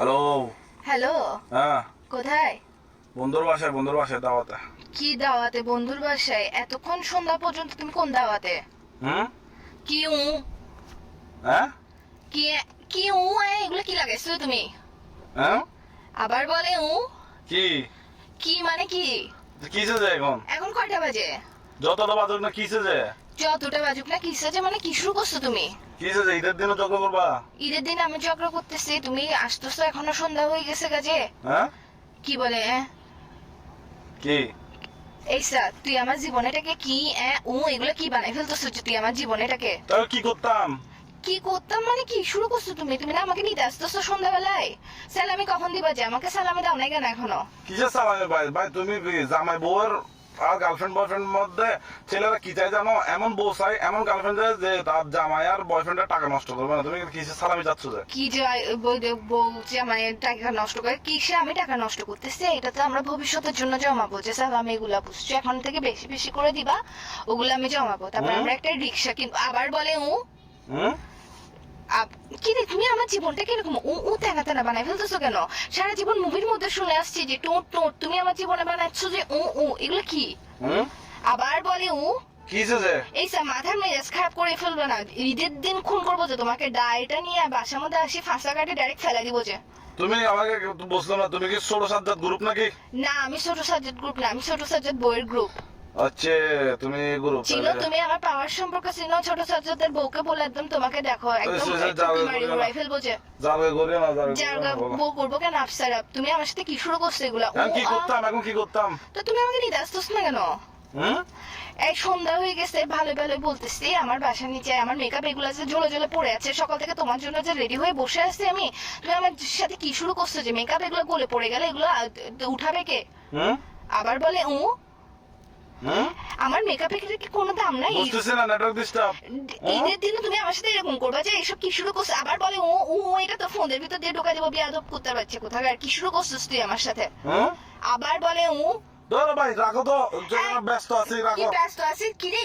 Hello hello হ্যাঁ। কোথায়? বন্ধুর বাসায় বন্ধুর বাসায় দাওয়াতে। কি দাওয়াতে? বন্ধুর বাসায়? এতক্ষণ সন্ধ্যা পর্যন্ত তুমি কোন দাওয়াতে? হুম? কি উ? হ্যাঁ? কি কি উ? এগুলো কি লাগাইছো তুমি? হ্যাঁ? আবার বলে উ? কি? কি মানে কি? কিসে যে এখন? এখন কয়টা বাজে? যতটা বাজুক না কিসে যে? যতটা বাজুক না কিসে যে? মানে কি শুরু করছ তুমি? কিসে যে? ঈদের দিনও যজ্ঞ করবা? ঈদের দিন আমি ঝগড়া করতেছি তুমি আসতেছো এখনও সন্ধ্যা হয়ে গেছে কাজে হ্যাঁ? কি বলে কি? এই স্যার তুই আমার জীবনেটাকে কি উ এগুলো কি বানাই ফেলতেছো তুই আমার জীবনেটাকে? তাহলে কি করতাম? কি করতাম মানে কি শুরু করছ তুমি? তুমি না আমাকে নিতে আসতেছো সন্ধ্যাবেলায়? স্যালামি কখন দিবা যে? আমাকে সালামি দাও নাই কেন এখনও? কিসের সালামে ভাই? ভাই তুমি জামাই বউয়ের আর গার্লফ্রেন্ড বয়ফ্রেন্ড মধ্যে ছেলেরা কি চাই জানো? এমন বউ চাই এমন গার্লফ্রেন্ড চাই যে তার জামাই আর বয়ফ্রেন্ডের টাকা নষ্ট করবে না। তুমি কিসের সালামি যাচ্ছ যে? কি যে বই- বউ মানে টাকা নষ্ট করে কিসে আমি টাকা নষ্ট করতেছি? এটা তো আমরা ভবিষ্যতের জন্য জমাবো যে স্যার আমি এগুলা বুঝছি। এখন থেকে বেশি বেশি করে দিবা ওগুলো আমি জমাবো তারপর আমরা একটা রিক্সা কিনবো। আবার বলে আপ- কি রে তুমি আমার জীবনটা কীরকম উ উ তেনা তেনা বানাই ফেলতেছো কেন? সারা জীবন মুভির মধ্যে শুনে আসছি যে টোট টোট তুমি আমার জীবনে বানাচ্ছ যে উ উ এগুলো কি? আবার বলে যে? এই স্যার মাথার মেজাজ খারাপ করে ফেলবে না। ঈদের দিন খুন করব যে তোমাকে ডায়েটা নিয়ে বাসার মধ্যে আসি ফাঁসা কাটে ডাইরেক্ট ফেলা দিব যে। তুমি আমাকে বুঝলাম না তুমি কি ষোলো সাজ্জাদ গ্রুপ নাকি? না আমি ছোট সাজ্জাদ গ্রুপ না আমি ছোট সাজ্জাদ বইয়ের গ্রুপ আচ্ছা তুমি গ্রুপ চিনো তুমি আমার পাওয়ার সম্পর্ক চিনো ছোট বউকে বলে একদম তোমাকে দেখো একদম সে একদম যাবে, বলবে না। যাবে। বউ করব কেন আফসার তুমি আমার সাথে কি শুরু করছ এগুলা? ও, কি করতাম এখন কি করতাম? তো তুমি আমাকে না কেন? এই সন্ধ্যা হয়ে গেছে ভালো ভালো বলতেছি আমার বাসার নিচে আমার মেকআপ এগুলো যে ঝোলে ঝোলে পড়ে আছে সকাল থেকে তোমার জন্য যে রেডি হয়ে বসে আছি আমি তুমি আমার সাথে কি শুরু করছ যে মেকআপ এগুলো গলে পড়ে গেলে এগুলো উঠাবে কে? আবার বলে ও হুম আমার মেকআপের কি কোনো দাম নাই? বুঝতেছেন না নাটক ডিস্টার্ব ঈদের দিনে তুমি আমার সাথে এরকম করবা যে এসব কি শুরু করছ। আবার বলে ও ও এটা তো ফোনের ভিতর দিয়ে ঢোকা দেবো বিয়াদব কুত্তার বাচ্চা কোথাকার? কি শুরু করছিস তুই আমার সাথে? হুম আবার বলে ও ধরো ভাই রাখো তো ব্যস্ত আছি কি রাখো। ব্যস্ত আছি কি রে